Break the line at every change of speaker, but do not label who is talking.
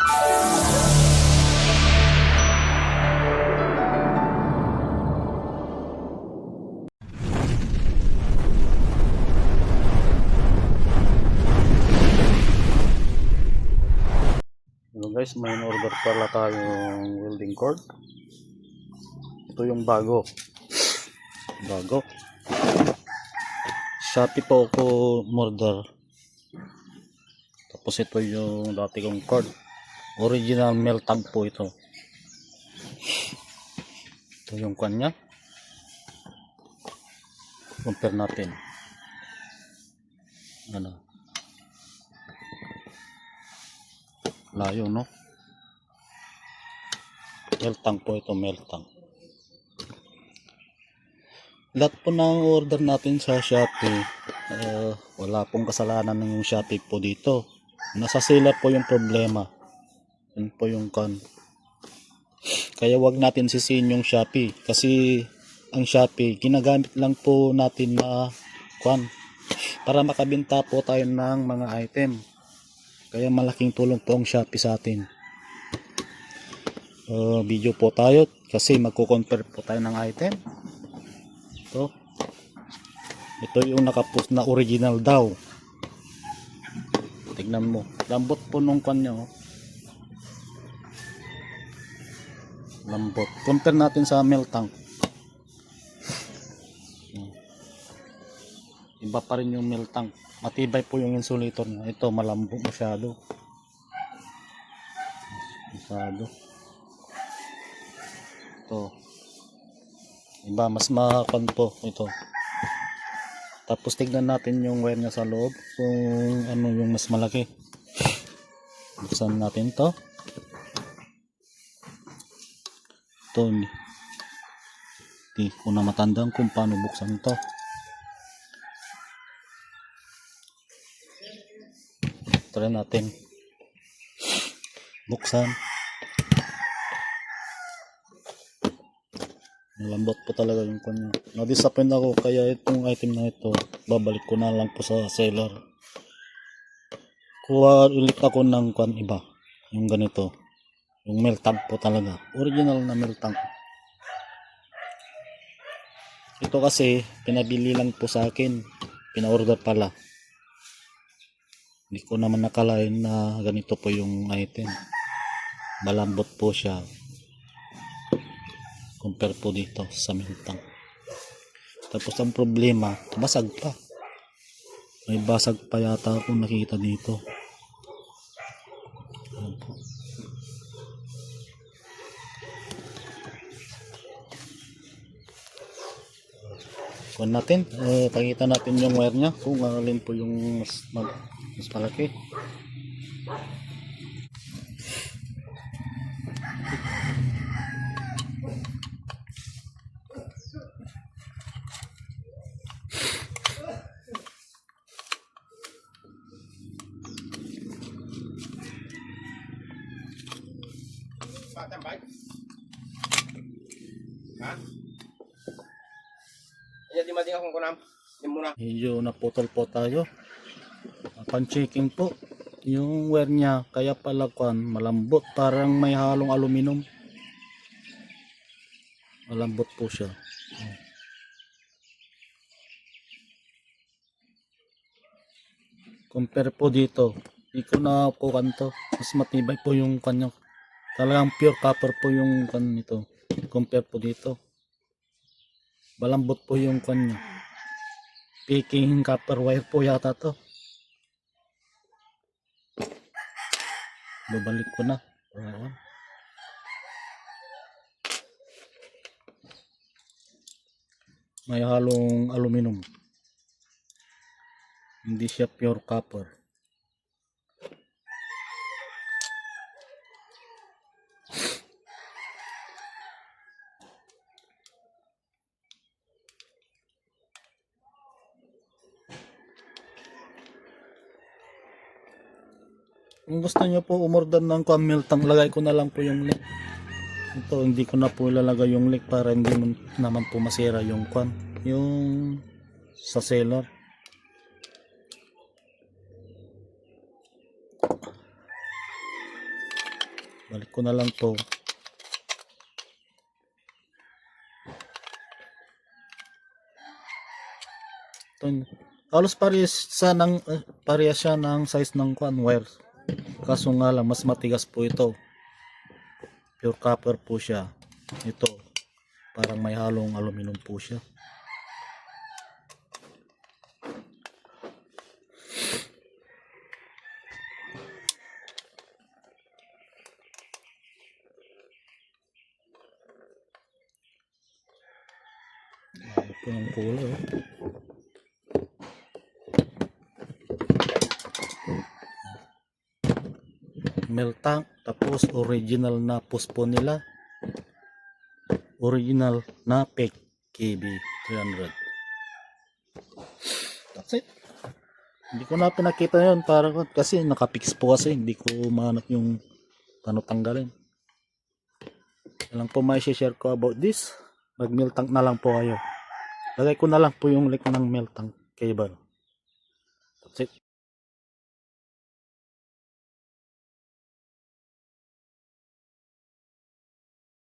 Hello guys, may order pala tayong welding cord. Ito yung bago. Bago. Shopee po ako order. Tapos ito yung dati kong cord. Original melt tag po ito. Ito yung kanya. Compare natin. Ano? Layo, no? Meltang po ito, meltang. Lahat po ng order natin sa Shopee, eh, wala pong kasalanan ng yung Shopee po dito. Nasa seller po yung problema. Yun po yung con. Kaya wag natin sisihin yung Shopee kasi ang Shopee ginagamit lang po natin na kwan para makabenta po tayo ng mga item. Kaya malaking tulong po ang Shopee sa atin. Uh, video po tayo kasi magko-compare po tayo ng item. Ito. Ito yung nakapost na original daw. Tignan mo. Lambot po nung kanya. Oh. Lambot. Compare natin sa meltang. Iba pa rin yung meltang. Matibay po yung insulator niya. Ito malambot masyado. Masyado. Ito. Iba mas makan po ito. Tapos tignan natin yung wire niya sa loob kung ano yung mas malaki. Buksan natin to. Ito. Hindi Di ko na matandaan kung paano buksan to. Try natin. Buksan. Malambot po talaga yung kanya. Na-disappoint ako kaya itong item na ito, babalik ko na lang po sa seller. Kuha ulit ako ng kwan iba. Yung ganito. Yung melt tank po talaga. Original na melt tank. Ito kasi, pinabili lang po sa akin. Pina-order pala. Hindi ko naman nakalain na ganito po yung item. Malambot po siya. Compare po dito sa miltang. Tapos ang problema, basag pa. May basag pa yata akong nakita dito. Kuhan natin, eh, pakita natin yung wire niya kung alin po yung mas, mag- mas malaki.
Ha? Iya di mati akong kunam. Muna.
Medyo naputol po tayo. Pan-checking po. Yung wire niya, kaya pala kwan, malambot. Parang may halong aluminum. Malambot po siya. Compare po dito. Hindi ko na po kanto. Mas matibay po yung kanya. Talagang pure copper po yung kan nito. Compare po dito. Malambot po yung kanya. Peking copper wire po yata to. Babalik ko na. Ayan. May halong aluminum. Hindi siya pure copper. Kung gusto niyo po umorder ng kamiltang, lagay ko na lang po yung link. Ito, hindi ko na po ilalagay yung link para hindi man- naman po masira yung kwan. Yung sa seller. balik ko na lang to ito halos parehas sa ng eh, parehas siya ng size ng kwan wire kaso nga lang mas matigas po ito. Pure copper po siya. Ito parang may halong aluminum po siya. Grabe po ng kulay oh. Milk tank tapos original na puspo nila. Original na PEC KB 300 that's it. Hindi ko na pinakita yun para kasi nakapix po kasi hindi ko mahanap yung paano tanggalin. Lang po may share ko about this. Mag milk tank na lang po kayo. Lagay ko na lang po yung link ng milk tank cable. That's it